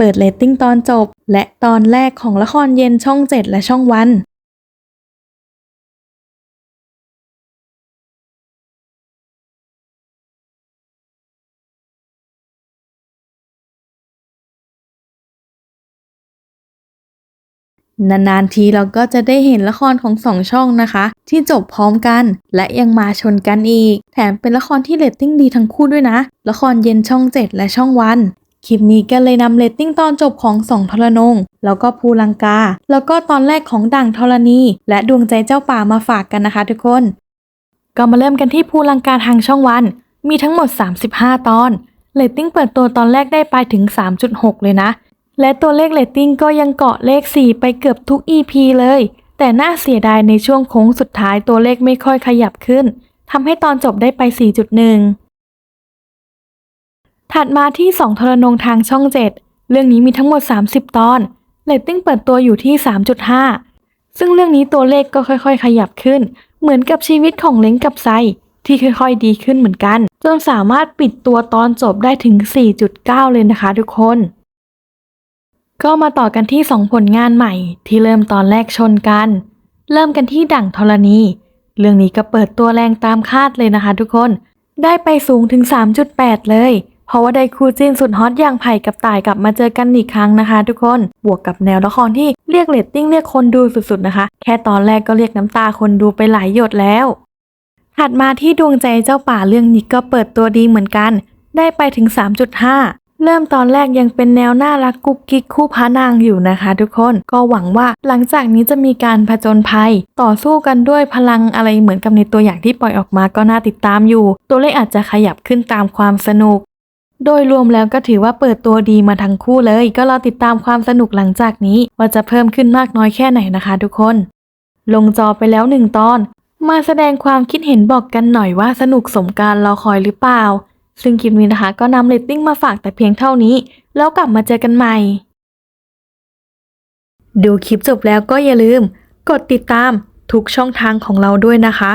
เปิดเรตติ้งตอนจบ และตอนแรกของละครเย็นช่อง 7 และช่องวันนานๆทีเราก็จะได้เห็นละครของสองช่องนะคะ ที่จบพร้อมกัน และยังมาชนกันอีก แถมเป็นละครที่เรตติ้งดีทั้งคู่ด้วยนะ ละครเย็นช่อง 7 และช่องวัน คลิปนี้ก็เลยนำเรตติ้งตอนจบของสองทรนง แล้วก็ภูลังกา แล้วก็ตอนแรกของด่างธรณี และดวงใจเจ้าป่ามาฝากกันนะคะทุกคน ก็มาเริ่มกันที่ภูลังกาทางช่องวัน มีทั้งหมด 35 ตอนเรตติ้งเปิดตัวตอนแรกได้ไปถึง 3.6 เลยนะ และตัวเลขเรตติ้งก็ยังเกาะเลข 4 ไปเกือบทุก EP เลย แต่น่าเสียดายในช่วงโค้งสุดท้ายตัวเลขไม่ค่อยขยับขึ้นทำให้ตอนจบได้ไป 4.1 ถัดมาที่2ทรนงทางช่อง 7 เรื่องนี้มีทั้งหมด 30 ตอนเรตติ้งเปิดตัวอยู่ที่ 3.5 ซึ่งเรื่องนี้ตัวเลขก็ค่อยๆ ขยับขึ้น เหมือนกับชีวิตของเล้งกับไซที่ค่อยๆ ดีขึ้นเหมือนกัน จนสามารถปิดตัวตอนจบได้ถึง 4.9 เลยนะคะทุกคน ก็มาต่อกันที่ 2 ผลงานใหม่ ที่เริ่มตอนแรกชนกัน เริ่มกันที่ดั่งธรณี เรื่องนี้ก็เปิดตัวแรงตามคาดเลยนะคะทุกคน ได้ไปสูงถึง 3.8 เลย เพราะว่าได้คู่จิ้นสุดฮอตอย่างไผ่กับต่ายกลับมาเจอกันอีกครั้งนะคะ ทุกคนบวกกับแนวละครที่เรียกเรตติ้งเรียกคนดูสุดๆนะคะ แค่ตอนแรกก็เรียกน้ำตาคนดูไปหลายหยดแล้วถัดมาที่ดวงใจเจ้าป่าเรื่องนี้ก็เปิดตัวดีเหมือนกัน ได้ไปถึง 3.5เริ่มตอนแรกยังเป็นแนวน่ารักกุ๊กกิ๊กคู่พระนางอยู่นะคะทุกคนก็หวังว่าหลังจากนี้จะมีการผจญภัย ต่อสู้กันด้วยพลังอะไรเหมือนกับในตัวอย่างที่ปล่อยออกมาก็น่าติดตามอยู่ ตัวเลขอาจจะขยับขึ้นตามความสนุก โดยรวมแล้วก็ถือว่าเปิดตัวดีมาทั้งคู่เลย ก็เราติดตามความสนุกหลังจากนี้ ว่าจะเพิ่มขึ้นมากน้อยแค่ไหนนะคะทุกคน ลงจอไปแล้วหนึ่งตอน มาแสดงความคิดเห็นบอกกันหน่อยว่าสนุกสมการรอคอยหรือเปล่า ซึ่งคลิปนี้นะคะก็นำเรตติ้งมาฝากแต่เพียงเท่านี้ แล้วกลับมาเจอกันใหม่ ดูคลิปจบแล้วก็อย่าลืม กดติดตามทุกช่องทางของเราด้วยนะคะ